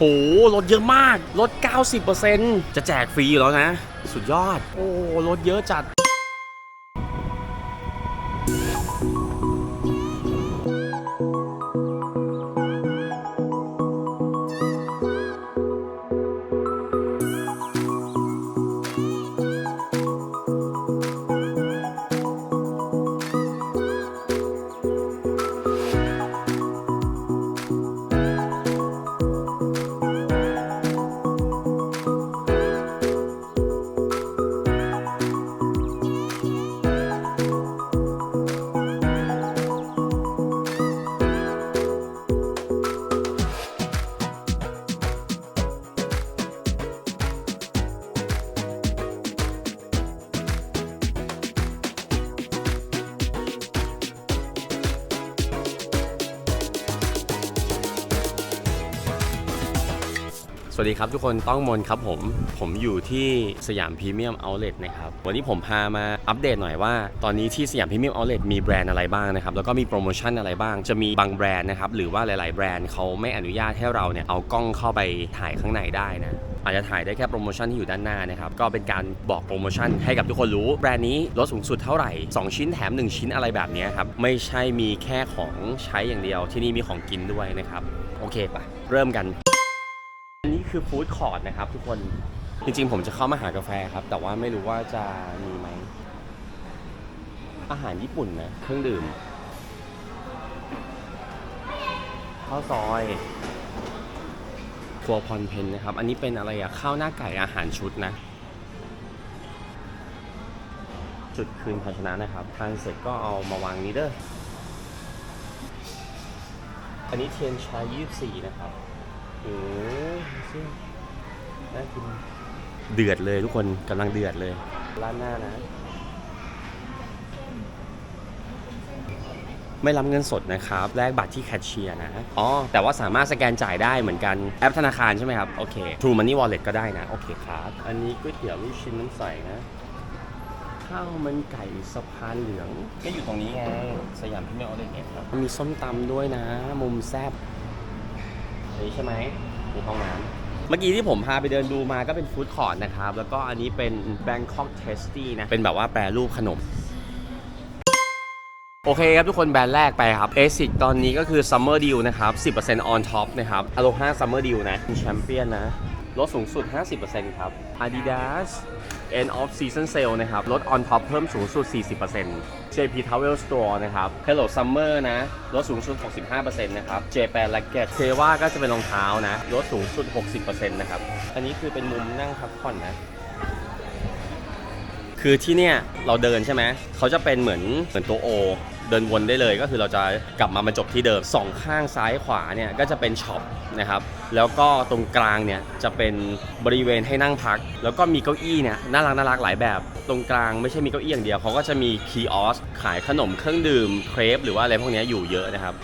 โหลดเยอะมาก ลด 90%จะแจกฟรีอยู่แล้วนะ สุดยอด โอ้ลดเยอะจัด วัสดีครับทุกคนต้องมนครับผม ผมอยู่ที่สยามพรีเมียมเอาท์เลนะครับ วันนี้ผมพามาอัปเดตหน่อยว่า ตอนนี้ที่สยามพรีเมียมเอาท์เลมีแบรนด์อะไรบ้างนะครับ แล้วก็มีโปรโมชั่นอะไรบ้าง จะมีบางแบรนด์นะครับ หรือว่าหลาย ๆ แบรนด์เขาไม่อนุญาตให้เราเนี่ยเอากล้องเข้าไปถ่ายข้างในได้นะอาจจะถ่ายได้แค่โปรโมชั่นที่อยู่ด้านหน้านะครับ ก็เป็นการบอกโปรโมชั่นให้กับทุกคนรู้ แบรนด์นี้ลดสูงสุดเท่าไหร่ 2 ชิ้นแถม 1 ชิ้นอะไรแบบนี้ครับ ไม่ใช่มีแค่ของใช้อย่างเดียว ที่นี่มีของกินด้วยนะครับ โอเคปะเริ่มกัน คือฟู้ดคอร์ทนะครับทุกคนจริงๆ ผมจะเข้ามาหากาแฟครับ แต่ว่าไม่รู้ว่าจะมีไหม อาหารญี่ปุ่นนะ เครื่องดื่มข้าวซอยครัวพรเพนนะครับ อันนี้เป็นอะไรอะข้าวหน้าไก่อาหารชุดนะ จุดคืนภาชนะนะครับ ทานเสร็จก็เอามาวางนี้เด้ออันนี้เทียนชาย24 นะครับ โอ้ยเสื้อน่ากินเดือดเลยทุกคนกำลังเดือดเลยร้านหน้านะ ไม่รับเงินสดนะครับ แลกบัตรที่แคชเชียร์นะ อ๋อ แต่ว่าสามารถสแกนจ่ายได้เหมือนกันแอปธนาคารใช่ไหมครับ โอเค True Money Wallet ก็ได้นะ โอเคครับ อันนี้ก๋วยเตี๋ยวลูกชิ้นน้ำใสนะ ข้าวมันไก่สะพานเหลืองก็อยู่ตรงนี้ไงสยามพิมพ์เอาเลยเนี่ยครับมีส้มตำด้วยนะ มุมแซบ นี่ใช่ไหมมีห้องน้ำเมื่อกี้ที่ผมพาไปเดินดูมาก็เป็นฟู้ดคอร์ทนะครับ แล้วก็อันนี้เป็น Bangkok Tasty นะ เป็นแบบว่าแปรรูปขนมโอเคครับ ทุกคนแบรนด์แรกไปครับ ASIC ตอนนี้ก็คือ Summer Deal นะครับ 10% on top นะครับ Aloha Summer Deal นะแชมเปี้ยนนะ ลดสูงสุด 50%ครับ Adidas End of Season Sale นะครับ ลด on top เพิ่มสูงสุด 40% JP Travel Store นะครับ Hello Summer นะ ลดสูงสุด 65%นะครับ Japan Racket เซว่าก็จะเป็นรองเท้านะ ลดสูงสุด 60%นะครับ อันนี้คือเป็นมุมนั่งพักผ่อนนะคือที่เนี่ยเราเดินใช่ไหม เขาจะเป็นเหมือนเหมือนตัวโอ เดินวนได้เลยก็คือเราจะกลับมาบรรจบที่เดิมสองข้างซ้ายขวาเนี่ยก็จะเป็นช็อปนะครับแล้วก็ตรงกลางเนี่ยจะเป็นบริเวณให้นั่งพัก แล้วก็มีเก้าอี้เนี่ยน่ารักน่ารักหลายแบบ ตรงกลางไม่ใช่มีเก้าอี้อย่างเดียวเขาก็จะมีคีออสขายขนมเครื่องดื่มเครปหรือว่าอะไรพวกนี้อยู่เยอะนะครับ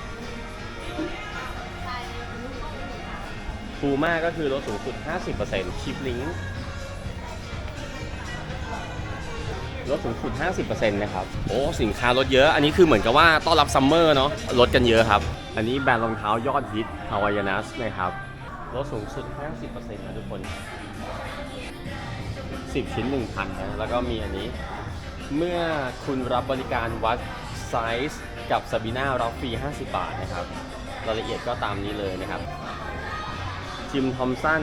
ฟูมาก็คือลดสูงสุด 50%ชิปลิงก์ ลดสูงสุด 50%นะครับ โอ้ สินค้าลดเยอะ อันนี้คือเหมือนกับว่าต้อนรับซัมเมอร์เนาะ ลดกันเยอะครับ อันนี้แบรนด์รองเท้ายอดฮิตฮาวายานัสนะครับ ลดสูงสุด 50%นะทุกคน 10 ชิ้น 1,000นะ แล้วก็มีอันนี้ เมื่อคุณรับบริการวัดไซส์กับซาบีนารับฟรี 50 บาทนะครับ รายละเอียดก็ตามนี้เลยนะครับ จิมทอมสัน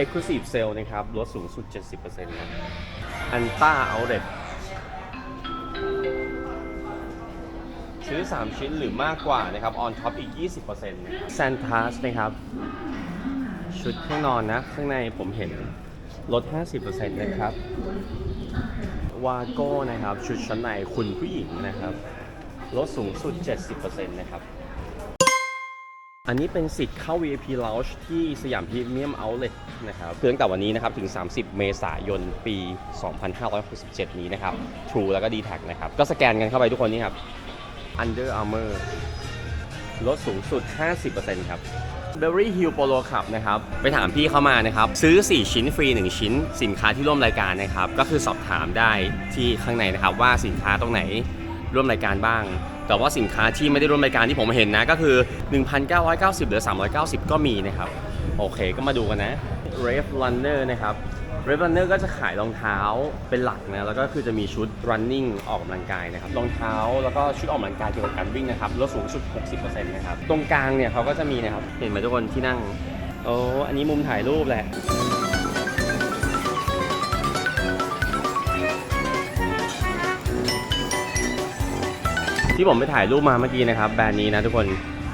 Exclusive Sale นะครับ ลดสูงสุด 70%นะ อันต้าเอาเ t ซื้อ 3 ชิ้นหรือมากกว่านะครับ on top อีก 20%นะ Santas นะครับ ชุดเครื่องนอนนะ ข้างในผมเห็นลด 50%นะครับวาโก้นะครับ ชุดชั้นในคุณผู้หญิงนะครับ ลดสูงสุด 70%นะครับ อันนี้เป็นสิทธิ์เข้า VIP Lounge ที่สยามพรีเมียมเอาท์เลนะครับเคือตั้งแต่วันนี้นะครับถึง 30 เมษายนปี 2567 นี้นะครับ True แล้วก็ d t แทนะครับ ก็สแกนกันเข้าไปทุกคนนี่ครับ Under Armour ลดสูงสุด 50%ครับ Berry Hill Polo Club นะครับ ไปถามพี่เข้ามานะครับ ซื้อ 4 ชิ้นฟรี 1 ชิ้น สินค้าที่ร่วมรายการนะครับ ก็คือสอบถามได้ที่ข้างในนะครับ ว่าสินค้าตรงไหนร่วมรายการบ้าง แต่ว่าสินค้าที่ไม่ได้ร่วมรายการที่ผมเห็นนะก็คือ 1,990หรือ 390 ก็มีนะครับ โอเคก็มาดูกันนะ Rave Runner นะครับ Rave Runner ก็จะขายรองเท้าเป็นหลักนะแล้วก็คือจะมีชุด running ออกกำลังกายนะครับรองเท้าแล้วก็ชุดออกกำลังกายเกี่ยวกับการวิ่งนะครับลดสูงสุด 60%นะครับตรงกลางเนี่ยเขาก็จะมีนะครับเห็นไหมทุกคนที่นั่งโอ้อันนี้มุมถ่ายรูปแหละ ที่ผมไปถ่ายรูปมาเมื่อกี้นะครับ แบรนด์นี้นะทุกคน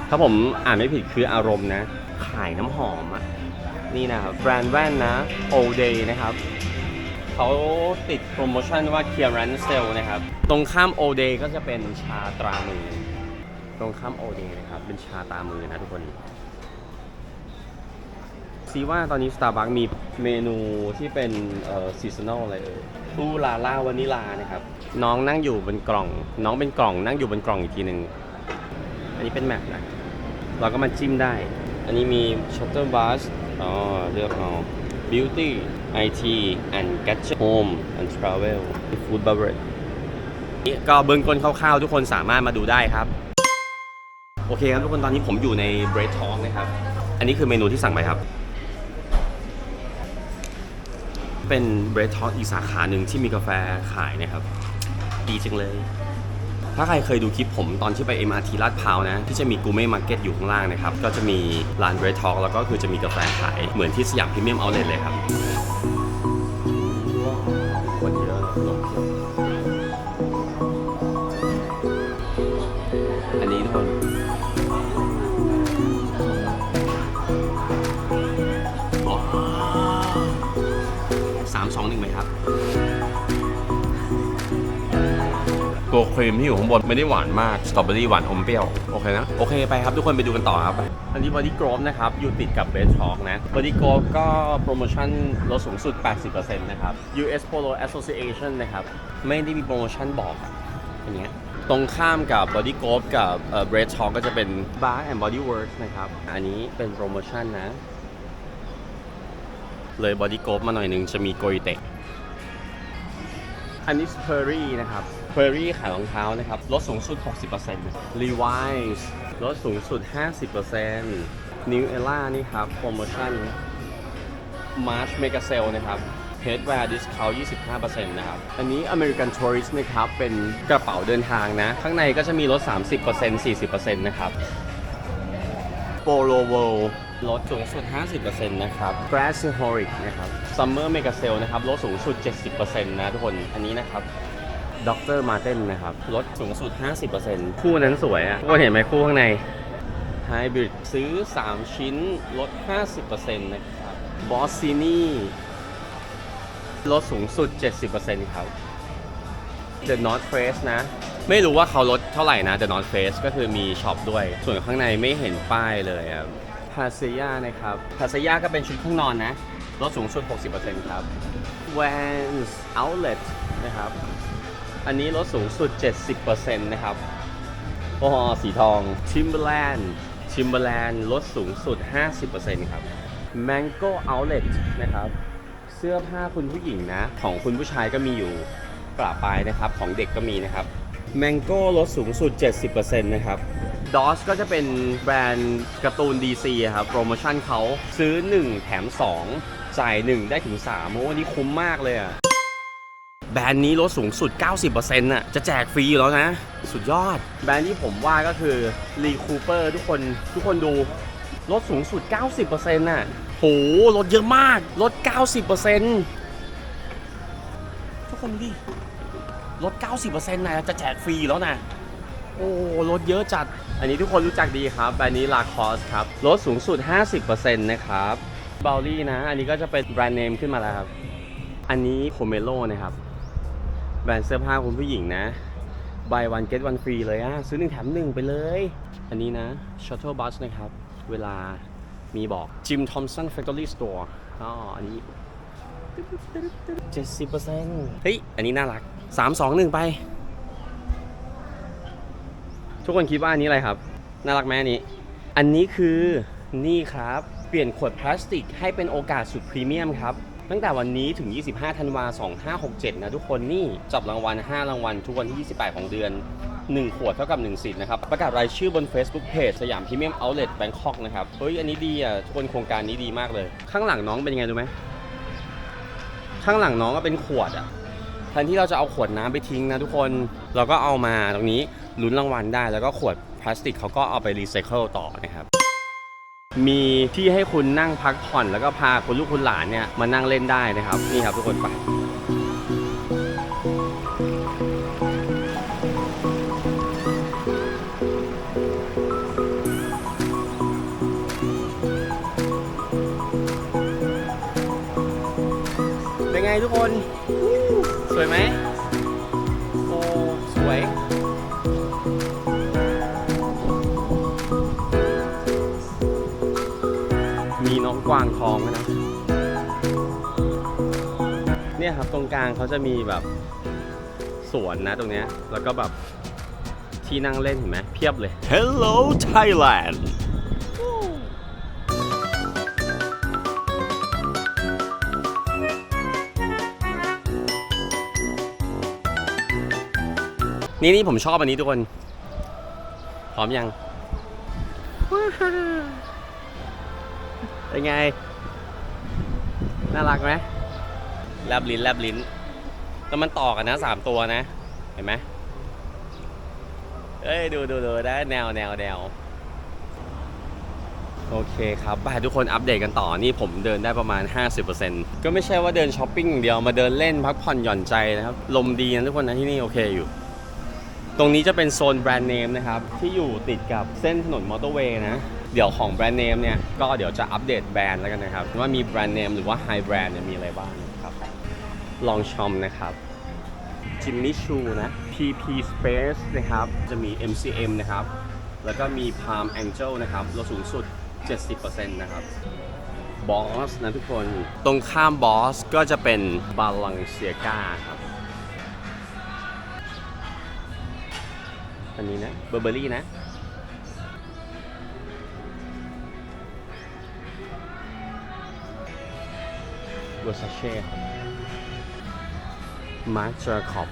ถ้าผมอ่านไม่ผิดคืออารมณ์นะ ขายน้ำหอมอะนี่นะครับแบรนด์แว่นนะ All Day นะครับเขาติดโปรโมชั่นว่า Clearance Sale นะครับ ตรงข้าม All Day ก็จะเป็นชาตรามือ ตรงข้าม All Day นะครับ เป็นชาตรามือนะทุกคน ซีว่าตอนนี้ Starbucks มีเมนูที่เป็นเอ่อซีซันอลอะไรเอ่ยฟูลาล่าวานิลานะครับ น้องนั่งอยู่บนกล่อง น้องเป็นกล่องนั่งอยู่บนกล่องอีกทีหนึ่งอันนี้เป็นแมปนะ เราก็มาจิ้มได้ อันนี้มี Shuttle Bus อ๋อเลือกเอา Beauty IT and Gadget Home and Travel Food Beverage นี่ก็เบื้องต้นคร่าวๆ ทุกคนสามารถมาดูได้ครับ โอเคครับทุกคนตอนนี้ผมอยู่ใน Bread Talk นะครับ อันนี้คือเมนูที่สั่งไปครับ เป็นเบรดท็อกอีกสาขาหนึ่งที่มีกาแฟขายนะครับ ดีจังเลย ถ้าใครเคยดูคลิปผมตอนที่ไป MRT ลาดพร้าวนะ ที่จะมีกูเม่มาร์เก็ตอยู่ข้างล่างนะครับ ก็จะมีร้านเบรดท็อกแล้วก็คือจะมีกาแฟขายเหมือนที่สยามพรีเมียมเอาเลทเลยครับ ตัวครีมที่อยู่ข้างบนไม่ได้หวานมาก สตรอเบอรี่หวานอมเปรี้ยว โอเคนะ โอเคไปครับทุกคนไปดูกันต่อครับ อันนี้บอดี้กรอฟนะครับ อยู่ติดกับเบสช็อกนะบอดี้กรอฟก็โปรโมชั่นลดสูงสุด 80%นะครับ US Polo Association นะครับ ไม่ได้มีโปรโมชั่นบอกอะอันเนี้ยตรงข้ามกับ Body g o p กับเอ่อ Bread Talk ก็จะเป็น Bar and Body Works นะครับ อันนี้เป็นโปรโมชั่นนะ เลยบอดี้โกฟมาหน่อยหนึ่งจะมีโกยเตะอันนี้เพอร์รี่นะครับ อร์รี่ขายรองเท้านะครับลดสูงสุด 60% Levi's ลดสูงสุด 50% New Era นี่ครับโปรโมชั่น March Mega Sale นะครับ Headwear Discount 25%นะครับ อันนี้ American Tourist นะครับ เป็นกระเป๋าเดินทางนะ ข้างในก็จะมีลด 30% 40%นะครับ Polo World ลดสูงสุด 50%นะครับ Grass h o r i c นะครับ Summer Mega Sale นะครับ ลดสูงสุด 70%นะทุกคน อันนี้นะครับ Dr. Marten นะครับ ลดสูงสุด 50%คู่นั้นสวยอะ่ะทุกคนเห็นไหมคู่ข้างใน Hybrid ซื้อ 3 ชิ้นลด 50%นะครับ Bossini ลดสูงสุด 70%ครับ The North Face นะ ไม่รู้ว่าเขาลดเท่าไหร่นะ The North Face ก็คือมีช็อปด้วย ส่วนข้างในไม่เห็นป้ายเลยอะพาเซย่านะครับพาเซย่าก็เป็นชุดเครื่องนอนนะ ลดสูงสุด 60%ครับ Vans Outlet นะครับ อันนี้ลดสูงสุด 70%นะครับโอ้โหสีทอง Timberland Timberland ลดสูงสุด 50%ครับ Mango Outlet นะครับ เสื้อผ้าคุณผู้หญิงนะ ของคุณผู้ชายก็มีอยู่ปราปลายนะครับ ของเด็กก็มีนะครับ Mango ลดสูงสุด 70%นะครับ DOS ก็จะเป็นแบรนด์การ์ตูน DC ครับ โปรโมชั่นเขาซื้อ 1 แถม 2 จ่าย 1 ได้ถึง3โอ้นี่คุ้มมากเลยอะ แบรนด์นี้ลดสูงสุด 90%น่ะ จะแจกฟรีอยู่แล้วนะ สุดยอด แบรนด์ที่ผมว่าก็คือ Lee Cooper ทุกคน ทุกคนดูลดสูงสุด 90%น่ะ โห ลดเยอะมาก ลด 90%ทุกคนดิ ลด 90%นะจะแจกฟรีแล้วนะ โอ้ลดเยอะจัด อันนี้ทุกคนรู้จักดีครับแบรนด์นี้ Lacoste ครับ ลดสูงสุด 50%นะครับบ a ลลี่นะ อันนี้ก็จะเป็นแบรนด์เนมขึ้นมาแล้วครับ อันนี้ Pomelo นะครับ แบรนด์เสื้อผ้าคุณผู้หญิงนะ buy one get one free เลยอะซื้อหนึ่งแถมหนึ่งไปเลย อันนี้นะ Shuttle Bus นะครับ เวลามีบอก Jim Thompson Factory Store อ๋ออันนี้ 70%เฮ้ย อันนี้น่ารัก 3 2 1 ไป ทุกคนคิดว่าอันนี้อะไรครับ น่ารักไหมอันนี้ อันนี้คือนี่ครับ เปลี่ยนขวดพลาสติกให้เป็นโอกาสสุดพรีเมียมครับ ตั้งแต่วันนี้ถึง 25 ธันวา 2567 นะทุกคนนี่จับรางวัล 5 รางวัล ทุกวันที่ 28 ของเดือน 1 ขวดเท่ากับ 1 สิทธิ์นะครับ ประกาศรายชื่อบน Facebook Page สยามพรีเมียมเอาท์เล t แบงคอกนะครับ เฮ้ย อันนี้ดีอะ ทุกคนโครงการนี้ดีมากเลย ข้างหลังน้องเป็นยังไงรู้ไหม ข้างหลังน้องก็เป็นขวดอะแทนที่เราจะเอาขวดน้ำไปทิ้งนะทุกคนเราก็เอามาตรงนี้ลุ้นรางวัลได้ แล้วก็ขวดพลาสติกเขาก็เอาไปรีไซเคิลต่อนะครับ มีที่ให้คุณนั่งพักผ่อนแล้วก็พาคุณลูกคุณหลานเนี่ยมานั่งเล่นได้นะครับ นี่ครับทุกคนไปเป็นไงทุกคน สวยไหม เนี่ยครับตรงกลางเขาจะมีแบบสวนนะตรงเนี้ยแล้วก็แบบที่นั่งเล่นเห็นไหมเพียบเลย Hello Thailand นี่นี่ผมชอบอันนี้ทุกคน พร้อมยังเป็นไง น่ารักไหม แลบลิ้นแลบลิ้น แล้วมันต่อกันนะสามตัวนะ เห็นไหมเอ้ยดูดูดูได้แนวแนวแนวโอเคครับไปทุกคนอัปเดตกันต่อนี่ผมเดินได้ประมาณ 50%ก็ไม่ใช่ว่าเดินช้อปปิ้งอย่างเดียวมาเดินเล่นพักผ่อนหย่อนใจนะครับ ลมดีนะทุกคนนะที่นี่โอเคอยู่ ตรงนี้จะเป็นโซนแบรนด์เนมนะครับ ที่อยู่ติดกับเส้นถนนมอเตอร์เวย์นะ เดี๋ยวของแบรนด์เนมเนี่ย ก็เดี๋ยวจะอัปเดตแบรนด์แล้วกันนะครับ ว่ามีแบรนด์เนมหรือว่าไฮแบรนด์เนี่ยมีอะไรบ้าง ลองชมนะครับจิมมี่ชูนะ PP Space นะครับ จะมี MCM นะครับ แล้วก็มี Palm Angel นะครับลดสูงสุด 70%นะครับบอสนะทุกคน ตรงข้ามบอสก็จะเป็นบาลังเซียกาครับ อันนี้นะเบอร์เบอรี่นะเวอร์ซาเช่ มาร์คเจอร์คอป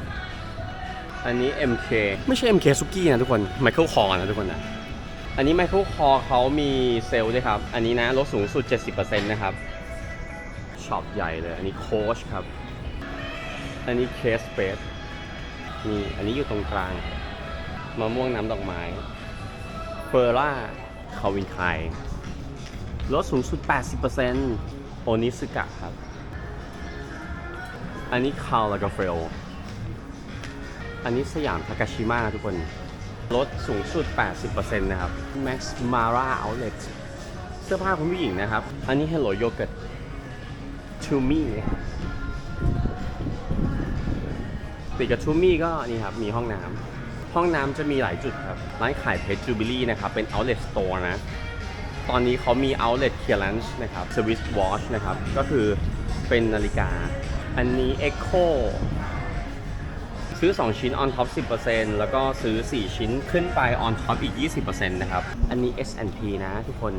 อันนี้ MK ไม่ใช่ MK ซุกี้นะทุกคนไมเคิลคอนะทุกคนนะอันนี้ไมเคิลคอเขามีเซลล์ด้วยครับ อันนี้นะลดสูงสุด 70%นะครับช็อปใหญ่เลย อันนี้โค้ชครับ อันนี้เคสเปสนี่อันนี้อยู่ตรงกลางมะม่วงน้ำดอกไม้เฟอร์ร่าคาวินไคลดสูงสุด 80%โอนิสกะครับ อันนี้คาร์ลากาเฟล อันนี้สยามทากาชิมะทุกคน ลดสูงสุด 80%นะครับ Max Mara Outlet เสื้อผ้าคุณผู้หญิงนะครับ อันนี้ Hello Yogurt To Me ติดกับ To Me ก็นี่ครับ มีห้องน้ำ ห้องน้ำจะมีหลายจุดครับ ร้านขายเพชรจูบิลี่นะครับ เป็น outlet store นะ ตอนนี้เขามี outlet clearance นะครับ Swiss watch นะครับ ก็คือเป็นนาฬิกา อันนี้ Echo ซื้อ 2 ชิ้น on top 10%แล้วก็ซื้อ 4 ชิ้นขึ้นไป on top อีก 20%นะครับ อันนี้ S&P นะทุกคน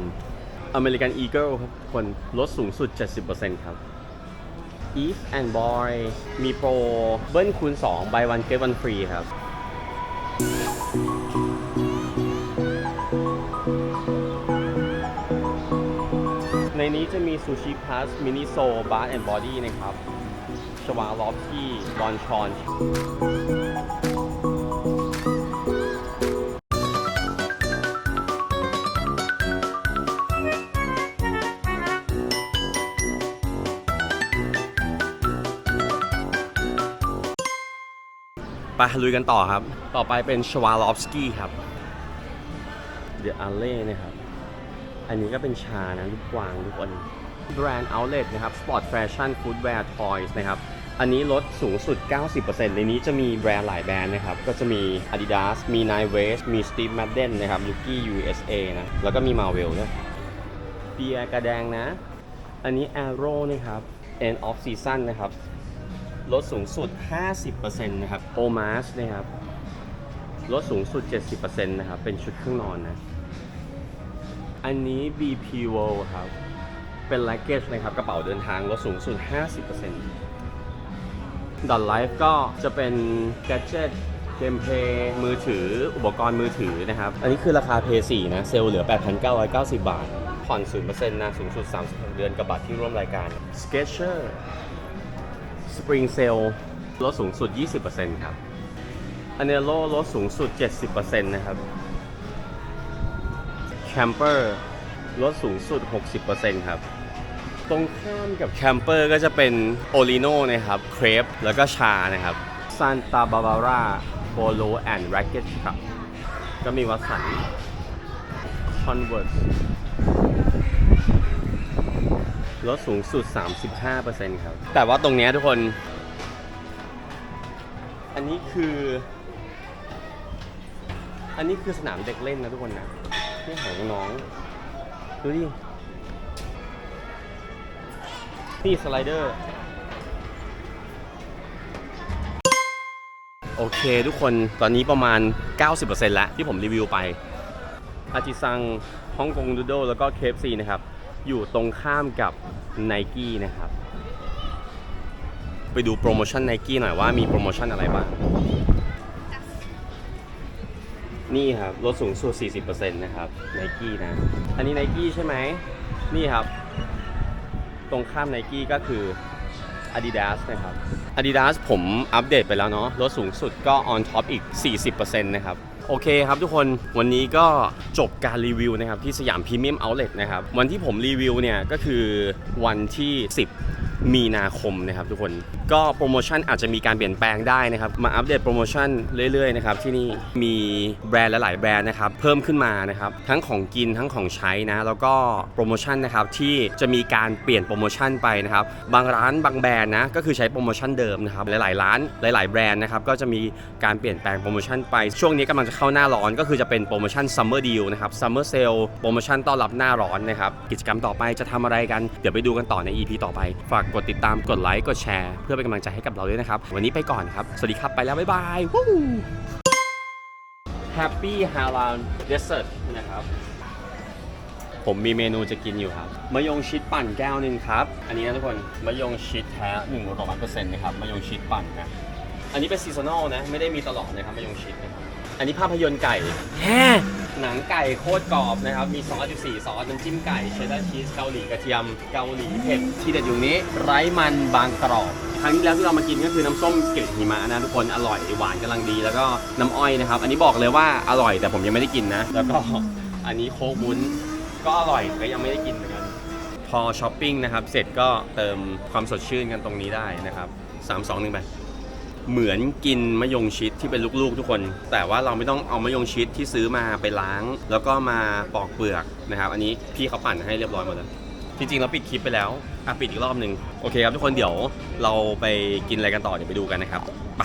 American Eagle ครับทุกคนลดสูงสุด 70%ครับ Eve and Boy มีโปรเบิ้ลคูณ 2 buy one get one free ครับ ในนี้จะมีซูชิพาสมินิโซบาร์แอนด์บอดี้นะครับ ชวาลอฟกี้บอนชอนไปลุยกันต่อครับ ต่อไปเป็นชวาลอฟสกี้ครับ เดอะอาเล่นะครับ อันนี้ก็เป็นชานะลูกกวางทุกคนแบรนด์ Outlet นะครับ Sport Fashion Footwear Toys นะครับ อันนี้ลดสูงสุด 90%ในนี้จะมีแบรนด์หลายแบรนด์นะครับ ก็จะมี Adidas มี Nine West มี Steve Madden นะครับ Yuki USA นะ แล้วก็มี Marvel ด้วยเบียร์กระแดงนะ อันนี้ Arrow นะครับ End of Season นะครับ ลดสูงสุด 50%นะครับ Omas นะครับ ลดสูงสุด 70%นะครับ เป็นชุดเครื่องนอนนะ อันนี้ BP World ครับ เป็น luggage นะครับ กระเป๋าเดินทางลดสูงสุด 50% ดอ t Life ก็จะเป็น gadget เกมเพลย์มือถืออุปกรณ์มือถือนะครับ อันนี้คือราคาเพย์4นะเซลล์เหลือ 8,990 บาท ผ่อน0%นะสูงสุด36เดือนกับบัตรที่ร่วมรายการ Skechers Spring Sale ลดสูงสุด 20%ครับ a n e l o ลดสูงสุด 70%นะครับ Camper ลดสูงสุด 60%ครับ ตรงข้ามกับแคมเปอร์ก็จะเป็นโอลิโนนะครับเครปแล้วก็ชานะครับซานตาบาบาร่าโปโลแอนด์แร็กเก็ตครับ ก็มีวัสันคอนเวิร์สลดสูงสุด 35%ครับ แต่ว่าตรงเนี้ยทุกคน อันนี้คือ อันนี้คือสนามเด็กเล่นนะทุกคนนะ นี่ของน้องๆดูดิ นี่สไลเดอร์ โอเคทุกคนตอนนี้ประมาณ 90%แล้วที่ผมรีวิวไปอาจิซังฮ่องกงดูโดแล้วก็เคฟซีนะครับ อยู่ตรงข้ามกับ n i กี้นะครับ ไปดูโปรโมชั่น n i กี้หน่อยว่ามีโปรโมชั่นอะไรบ้าง นี่ครับลดสูงสุด 40%นะครับ n i กี้นะ อันนี้ n i กี้ใช่ไหม นี่ครับ ตรงข้ามไนกี้ก็คือ Adidas นะครับ Adidas ผมอัปเดตไปแล้วเนาะลดสูงสุดก็ on top อีก 40%นะครับ โอเคครับทุกคนวันนี้ก็จบการรีวิวนะครับที่สยามพรีเมียมเอาท์เล็ตนะครับ วันที่ผมรีวิวเนี่ยก็คือวันที่ 10 มีนาคมนะครับทุกคนก็โปรโมชั่นอาจจะมีการเปลี่ยนแปลงได้นะครับ มาอัปเดตโปรโมชั่นเรื่อยๆนะครับที่นี่มีแบรนด์หลายๆแบรนด์นะครับเพิ่มขึ้นมานะครับทั้งของกินทั้งของใช้นะแล้วก็โปรโมชั่นนะครับที่จะมีการเปลี่ยนโปรโมชั่นไปนะครับบางร้านบางแบรนด์นะก็คือใช้โปรโมชั่นเดิมนะครับหลายๆร้านหลาย ๆแบรนด์นะครับก็จะมีการเปลี่ยนแปลงโปรโมชั่นไป ช่วงนี้กำลังจะเข้าหน้าร้อนก็คือจะเป็นโปรโมชั่นซัมเมอร์ดีลนะครับซัมเมอร์เซลโปรโมชั่นต้อนรับหน้าร้อนนะครับกิจกรรมต่อไปจะทำอะไรกันเดี๋ยวไปดูกันต่อใน EP ต่อไปฝากกดติดตามกดไลค์กดแชร์ เพื่อเป็นกำลังใจให้กับเราด้วยนะครับ วันนี้ไปก่อนครับ สวัสดีครับไปแล้ว บ๊ายบายวู้ Happy Halal Dessert นะครับ ผมมีเมนูจะกินอยู่ครับมะยงชิดปั่นแก้วหนึ่งครับ อันนี้นะทุกคนมะยงชิดแท้หนึ่งร้อยเปอร์เซ็นต์นะครับมะยงชิดปั่นนะอันนี้เป็นซีซันอลนะไม่ได้มีตลอดนะครับมะยงชิดนะครับอันนี้ภาพยนตร์ไก่แฮ่ หนังไก่โคตรกรอบนะครับ มีซอส14ซอสน้ำจิ้มไก่เชดดาร์ชีสเกาหลีกระเทียมเกาหลีเผ็ดที่เด็ดอยู่นี้ ไร้มันบางกรอบ ครั้งที่แล้วที่เรามากินก็คือน้ำส้มเกล็ดหิมะนะทุกคนอร่อยหวานกำลังดี แล้วก็น้ำอ้อยนะครับ อันนี้บอกเลยว่าอร่อยแต่ผมยังไม่ได้กินนะ แล้วก็อันนี้โค้กวุ้นก็อร่อยแต่ยังไม่ได้กินเหมือนกันพอช้อปปิ้งนะครับเสร็จก็เติมความสดชื่นกันตรงนี้ได้นะครับ3 2 1ไป เหมือนกินมะยงชิดที่เป็นลูกๆทุกคน แต่ว่าเราไม่ต้องเอามะยงชิดที่ซื้อมาไปล้าง แล้วก็มาปอกเปลือกนะครับ อันนี้พี่เขาปั่นให้เรียบร้อยหมดแล้วจริงๆเราปิดคลิปไปแล้วอะปิดอีกรอบหนึ่งโอเคครับทุกคนเดี๋ยวเราไปกินอะไรกันต่อเดี๋ยวไปดูกันนะครับไป